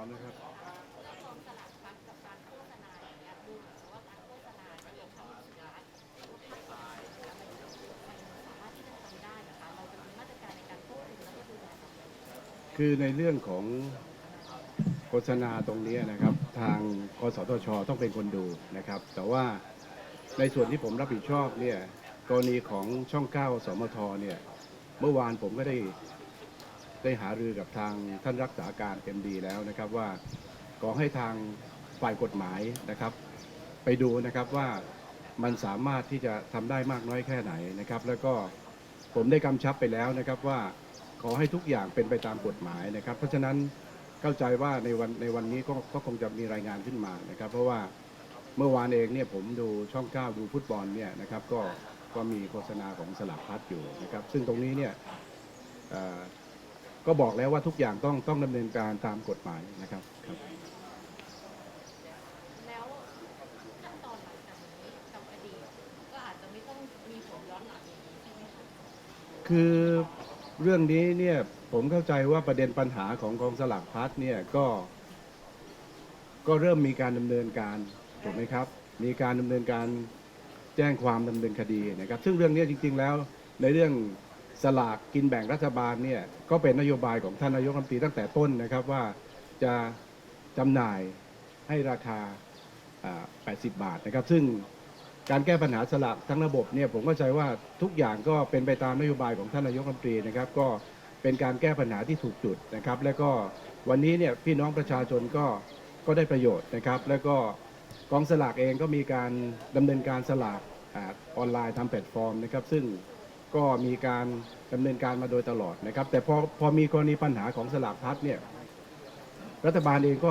้อคือนะครัในบคือในเรื่องของโฆษณาตรงนี้นะครับ ทางกสทช ต้องเป็นคนดูนะครับ แต่ว่าในส่วนที่ผมรับผิดชอบเนี่ยกรณีของช่อง9ก้าสมทเนี่ยเมื่อวานผมก็ได้ ได้หารือกับทางท่านรักษาการเอ็มดีแล้วนะครับว่าขอให้ทางฝ่ายกฎหมายนะครับ ไปดูนะครับว่ามันสามารถที่จะทำได้มากน้อยแค่ไหนนะครับ แล้วก็ผมได้กำชับไปแล้วนะครับว่าขอให้ทุกอย่างเป็นไปตามกฎหมายนะครับ เพราะฉะนั้นเข้าใจว่าในวันในวันนี้ก็ก็คงจะมีรายงานขึ้นมานะครับ เพราะว่าเมื่อวานเองเนี่ยผมดูช่อง9ดูฟุตบอลเนี่ยนะครับก็ก็มีโฆษณาของสลักพัดอยู่นะครับ ซึ่งตรงนี้เนี่ย ก็บอกแล้วว่าทุกอย่างต้องต้องดำเนินการตามกฎหมายนะครับครับ แล้วขั้นตอนหลังจากนี้กับคดีก็อาจจะไม่ต้องมีผลย้อนหลังอย่างนี้ใช่ไหมคะคือเรื่องนี้เนี่ยผมเข้าใจว่าประเด็นปัญหาของกองสลากพลัดเนี่ยก็ก็เริ่มมีการดำเนินการถูกไหมครับ มีการดำเนินการแจ้งความดำเนินคดีนะครับ ซึ่งเรื่องนี้จริง ๆ แล้วในเรื่อง สลากกินแบ่งรัฐบาลเนี่ยก็เป็นนโยบายของท่านนายกรัฐมนตรีตั้งแต่ต้นนะครับว่าจะจำหน่ายให้ราคา 80 บาทนะครับ ซึ่งการแก้ปัญหาสลากทั้งระบบเนี่ยผมเข้าใจว่าทุกอย่างก็เป็นไปตามนโยบายของท่านนายกรัฐมนตรีนะครับ ก็เป็นการแก้ปัญหาที่ถูกจุดนะครับ แล้วก็วันนี้เนี่ยพี่น้องประชาชนก็ก็ได้ประโยชน์นะครับ แล้วก็กองสลากเองก็มีการดำเนินการสลากออนไลน์ทำแพลตฟอร์มนะครับ ซึ่ง ก็มีการดำเนินการมาโดยตลอดนะครับ แต่พอพอมีกรณีปัญหาของสลากพัดเนี่ยรัฐบาลเองก็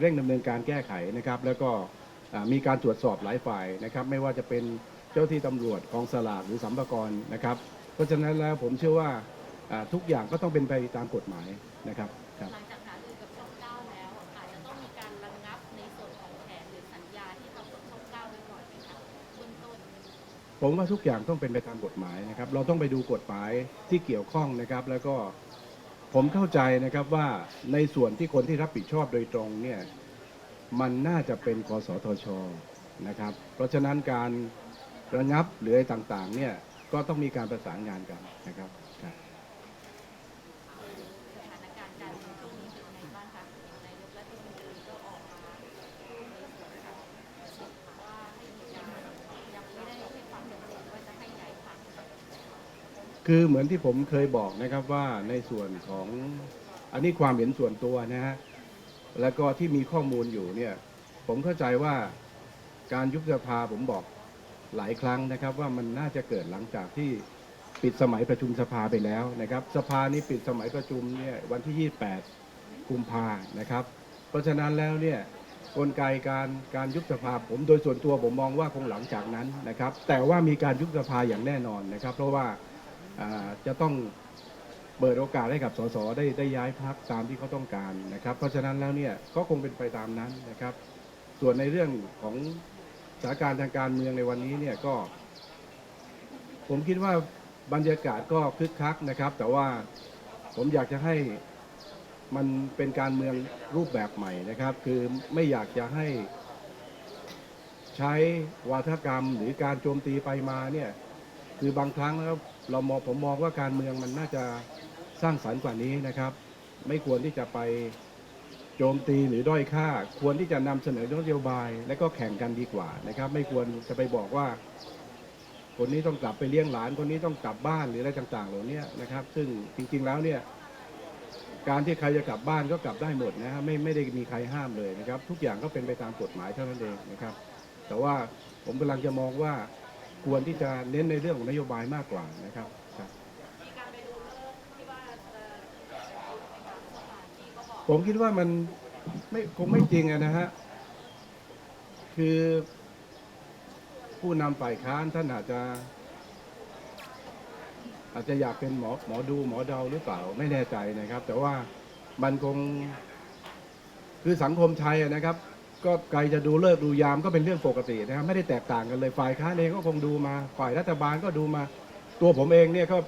เร่งดำเนินการแก้ไขนะครับ แล้วก็มีการตรวจสอบหลายฝ่ายนะครับ ไม่ว่าจะเป็นเจ้าที่ตำรวจกองสลากหรือสัมภากรนะครับ เพราะฉะนั้นแล้วผมเชื่อว่าอ่าทุกอย่างก็ต้องเป็นไปตามกฎหมายนะครับครับ ผมว่าทุกอย่างต้องเป็นไปตามกฎหมายนะครับ เราต้องไปดูกฎหมายที่เกี่ยวข้องนะครับ แล้วก็ผมเข้าใจนะครับว่าในส่วนที่คนที่รับผิดชอบโดยตรงเนี่ยมันน่าจะเป็นกสทชนะครับ เพราะฉะนั้นการระงับหรืออะไรต่างๆเนี่ยก็ต้องมีการประสานงานกันนะครับ คือเหมือนที่ผมเคยบอกนะครับว่าในส่วนของอันนี้ความเห็นส่วนตัวนะฮะแล้วก็ที่มีข้อมูลอยู่เนี่ย ผมเข้าใจว่าการยุบสภาผมบอกหลายครั้งนะครับ ว่ามันน่าจะเกิดหลังจากที่ปิดสมัยประชุมสภาไปแล้วนะครับ สภานี้ปิดสมัยประชุมเนี่ยวันที่ 28 กุมภานะครับ เพราะฉะนั้นแล้วเนี่ยกลไกการการยุบสภาผมโดยส่วนตัวผมมองว่าคงหลังจากนั้นนะครับ แต่ว่ามีการยุบสภาอย่างแน่นอนนะครับ เพราะว่าอ่า จะต้องเปิดโอกาสให้กับสสได้ได้ย้ายพักตามที่เขาต้องการนะครับ เพราะฉะนั้นแล้วเนี่ยก็คงเป็นไปตามนั้นนะครับ ส่วนในเรื่องของสถานการณ์ทางการเมืองในวันนี้เนี่ยก็ ผมคิดว่าบรรยากาศก็คึกคักนะครับ แต่ว่าผมอยากจะให้มันเป็นการเมืองรูปแบบใหม่นะครับ คือไม่อยากจะให้ใช้วาทกรรมหรือการโจมตีไปมาเนี่ย คือบางครั้งแล้วเรามองผมมองว่าการเมืองมันน่าจะสร้างสรรค์กว่านี้นะครับ ไม่ควรที่จะไปโจมตีหรือด้อยค่า ควรที่จะนำเสนอนโยบาย และก็แข่งกันดีกว่านะครับ ไม่ควรจะไปบอกว่า คนนี้ต้องกลับไปเลี้ยงหลาน คนนี้ต้องกลับบ้านหรืออะไรต่างๆ เหล่านี้นะครับ ซึ่งจริงๆแล้วเนี่ยการที่ใครจะกลับบ้านก็กลับได้หมดนะฮะไม่ไม่ได้มีใครห้ามเลยนะครับ ทุกอย่างก็เป็นไปตามกฎหมายเท่านั้นเองนะครับ แต่ว่าผมกำลังจะมองว่า ควรที่จะเน้นในเรื่องของนโยบายมากกว่านะครับครับ ผมคิดว่ามันไม่คงไม่จริงอะนะฮะคือผู้นำฝ่ายค้านท่านอาจจะ อาจจะอยากเป็นหมอหมอดูหมอเดาหรือเปล่าไม่แน่ใจนะครับ แต่ว่ามันคงคือสังคมไทยนะครับ ก็ไกลจะดูเลิกดูยามก็เป็นเรื่องปกตินะครับไม่ได้แตกต่างกันเลยฝ่ายค้านเองก็คงดูมาฝ่ายรัฐบาลก็ดูมาตัวผมเองเนี่ยก็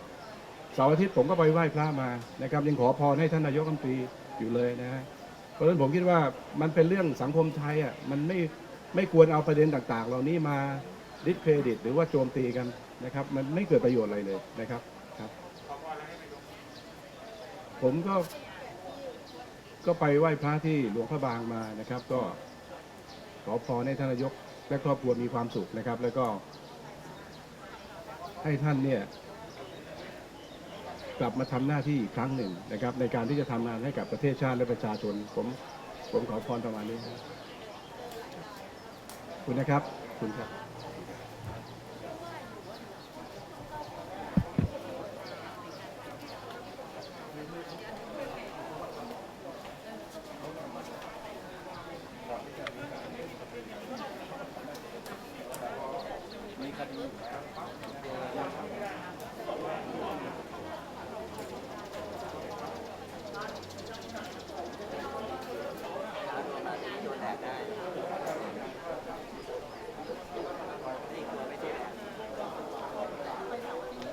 เสาร์อาทิตย์ผมก็ไปไหว้พระมานะครับยังขอพรให้ท่านนายกรัฐมนตรีอยู่เลยนะฮะเพราะฉะนั้นผมคิดว่ามันเป็นเรื่องสังคมไทยอะมันไม่ไม่ควรเอาประเด็นต่าง ๆ เหล่านี้มาดิสเครดิต หรือว่าโจมตีกันนะครับ มันไม่เกิดประโยชน์อะไรเลยนะครับครับ ผมก็ก็ไปไหว้พระที่หลวงพระบางมานะครับ ก็ ขอพรให้ท่านนายกและครอบครัวมีความสุขนะครับ แล้วก็ ให้ท่านเนี่ย กลับมาทำหน้าที่อีกครั้งหนึ่งนะครับ ในการที่จะทำงานให้กับประเทศชาติและประชาชน ผมผมขอพรประมาณนี้คุณนะครับขอบคุณครับ